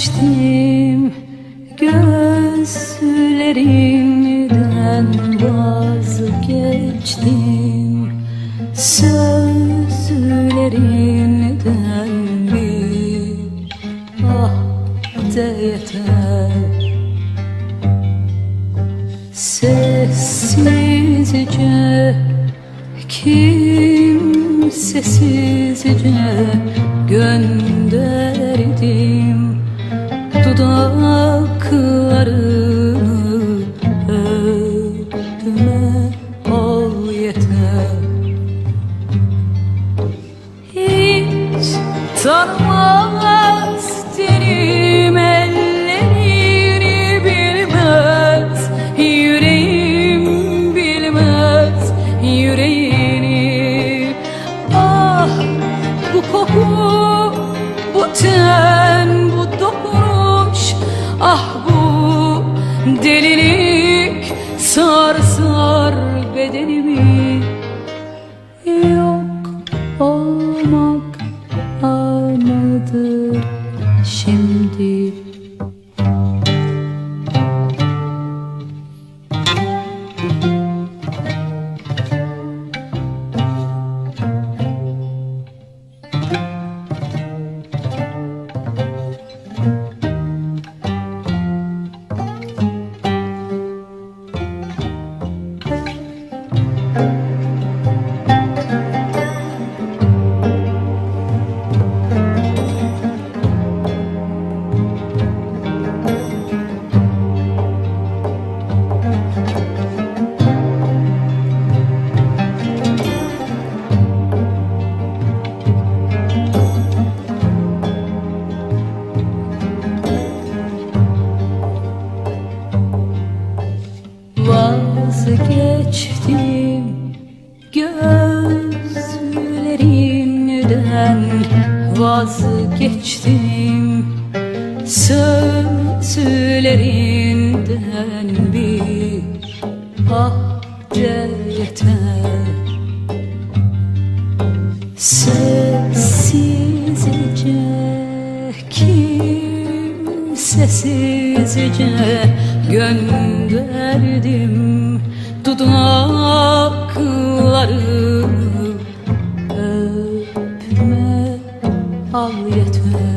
vazgeçtim Gözlerinden vazgeçtim. Sözlerinden bir ah de yeter. Sessizce kimsesizce gönderdim Dudaklarını öpme ol yeter. Hiç tanımaz delilik sar sar bedenimi. Yok olmak anıdır şimdi Vazgeçtim gözlerinden Vazgeçtim? Sözlerinden bir ah de yeter. Sessizce kimsesizce gönderdim Dudaklarını öpme al yeter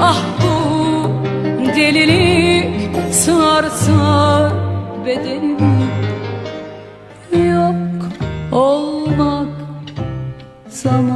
Ah bu delilik sarsa bedenimi Yok olmak zaman